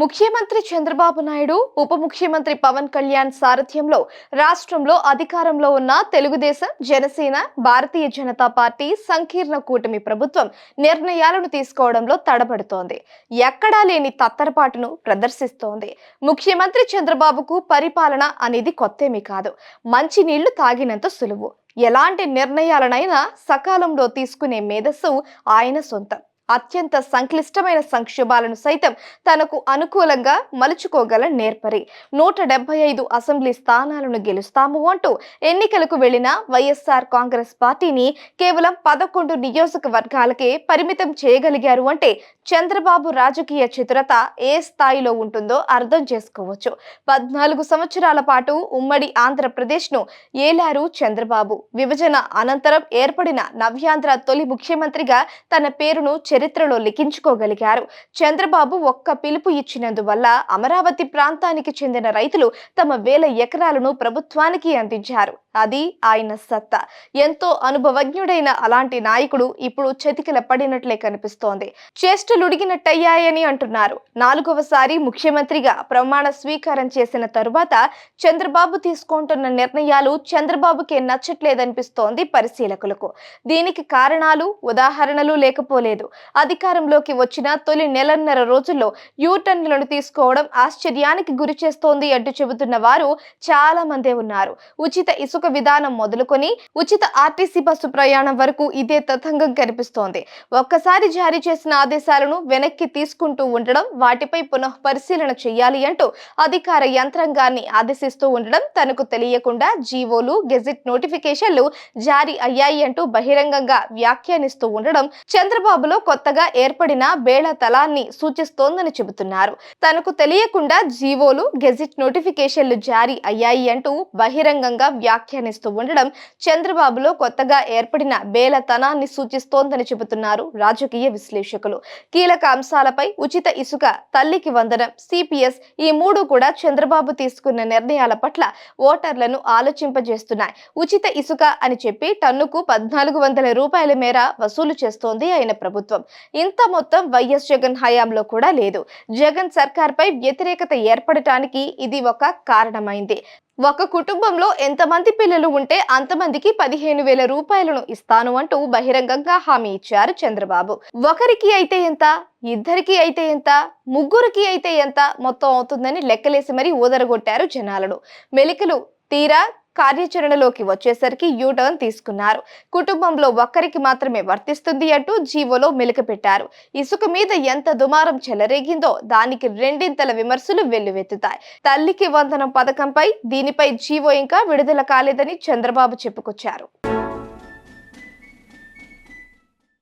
ముఖ్యమంత్రి చంద్రబాబు నాయుడు ఉప ముఖ్యమంత్రి పవన్ కళ్యాణ్ సారథ్యంలో రాష్ట్రంలో అధికారంలో ఉన్న తెలుగుదేశం జనసేన భారతీయ జనతా పార్టీ సంకీర్ణ కూటమి ప్రభుత్వం నిర్ణయాలను తీసుకోవడంలో తడబడుతోంది. ఎక్కడా లేని తత్తరపాటును ప్రదర్శిస్తోంది. ముఖ్యమంత్రి చంద్రబాబుకు పరిపాలన అనేది కొత్తేమీ కాదు. మంచి నీళ్ళు తాగినంత సులువు. ఎలాంటి నిర్ణయాలనైనా సకాలంలో తీసుకునే మేధస్సు ఆయన సొంతం. అత్యంత సంక్లిష్టమైన సంక్షోభాలను సైతం తనకు అనుకూలంగా మలుచుకోగల నేర్పరి. నూట డెబ్బై ఐదు అసెంబ్లీ స్థానాలను గెలుస్తాము అంటూ ఎన్నికలకు వెళ్ళిన వైఎస్ఆర్ కాంగ్రెస్ పార్టీని కేవలం పదకొండు నియోజకవర్గాలకే పరిమితం చేయగలిగారు అంటే చంద్రబాబు రాజకీయ చతురత ఏ స్థాయిలో ఉంటుందో అర్థం చేసుకోవచ్చు. పద్నాలుగు సంవత్సరాల పాటు ఉమ్మడి ఆంధ్రప్రదేశ్ను ఏలారు చంద్రబాబు. విభజన అనంతరం ఏర్పడిన నవ్యాంధ్ర తొలి ముఖ్యమంత్రిగా తన పేరును చరిత్రలో లిఖించుకోగలిగారు. చంద్రబాబు ఒక్క పిలుపు ఇచ్చినందువల్ల అమరావతి ప్రాంతానికి చెందిన రైతులు తమ వేల ఎకరాలను ప్రభుత్వానికి అందించారు. అది ఆయన సత్తా. ఎంతో అనుభవజ్ఞుడైన అలాంటి నాయకుడు ఇప్పుడు చతికిల పడినట్లే కనిపిస్తోంది. చేష్టలుడిగినట్టయ్యాయని అంటున్నారు. నాలుగవసారి ముఖ్యమంత్రిగా ప్రమాణ స్వీకారం చేసిన తరువాత చంద్రబాబు తీసుకుంటున్న నిర్ణయాలు చంద్రబాబుకే నచ్చట్లేదనిపిస్తోంది పరిశీలకులకు. దీనికి కారణాలు ఉదాహరణలు లేకపోలేదు. అధికారంలోకి వచ్చిన తొలి నెలన్నర రోజుల్లో యూటర్న్లను తీసుకోవడం ఆశ్చర్యానికి గురి చేస్తోంది అంటూ చెబుతున్న వారు చాలా మందే ఉన్నారు. ఉచిత ఇసుక విధానం మొదలుకొని ఉచిత ఆర్టీసీ బస్సు ప్రయాణం వరకు ఇదే తతంగం కనిపిస్తోంది. ఒక్కసారి జారీ చేసిన ఆదేశాలను వెనక్కి తీసుకుంటూ ఉండడం వాటిపై పునః పరిశీలన చేయాలి అంటూ అధికార యంత్రాంగాన్ని ఆదేశిస్తూ ఉండడం తనకు తెలియకుండా జీవోలు గెజిట్ నోటిఫికేషన్లు జారీ అయ్యాయి అంటూ బహిరంగంగా వ్యాఖ్యానిస్తూ ఉండడం చంద్రబాబులో కొత్తగా ఏర్పడిన బేళ తలాన్ని సూచిస్తోందని చెబుతున్నారు. తనకు తెలియకుండా జీవోలు గెజిట్ నోటిఫికేషన్లు జారీ అయ్యాయి అంటూ బహిరంగంగా వ్యాఖ్యానిస్తూ ఉండడం చంద్రబాబులో కొత్తగా ఏర్పడిన బేలతనాన్ని సూచిస్తోందని చెబుతున్నారు రాజకీయ విశ్లేషకులు. కీలక అంశాలపై ఉచిత ఇసుక తల్లికి వందనం సిపిఎస్ ఈ మూడు కూడా చంద్రబాబు తీసుకున్న నిర్ణయాల పట్ల ఓటర్లను ఆలోచింపజేస్తున్నాయి. ఉచిత ఇసుక అని చెప్పి టన్నుకు పద్నాలుగు వందల రూపాయల మేర వసూలు చేస్తోంది ఆయన ప్రభుత్వం. ఇంత మొత్తం వైఎస్ జగన్ హయాంలో కూడా లేదు. జగన్ సర్కార్పై వ్యతిరేకత ఏర్పడటానికి ఇది ఒక కారణమైంది. ఒక కుటుంబంలో ఎంతమంది పిల్లలు ఉంటే అంతమందికి పదిహేను వేల రూపాయలను ఇస్తాను అంటూ బహిరంగంగా హామీ ఇచ్చారు చంద్రబాబు. ఒకరికి అయితే ఎంత ఇద్దరికి అయితే ఎంత ముగ్గురికి అయితే ఎంత మొత్తం అవుతుందని లెక్కలేసి మరీ ఊదరగొట్టారు జనాలను. మెలికలు తీరా కార్యాచరణలోకి వచ్చేసరికి యూటర్న్ తీసుకున్నారు. కుటుంబంలో ఒక్కరికి మాత్రమే వర్తిస్తుంది అంటూ జీవోలో మెలిక పెట్టారు ఇసుక మీద ఎంత దుమారం చెలరేగిందో దానికి రెండింతల విమర్శలు వెల్లువెత్తుతాయి. తల్లికి వందనం పథకంపై దీనిపై జీవో ఇంకా విడుదల కాలేదని చంద్రబాబు చెప్పుకొచ్చారు.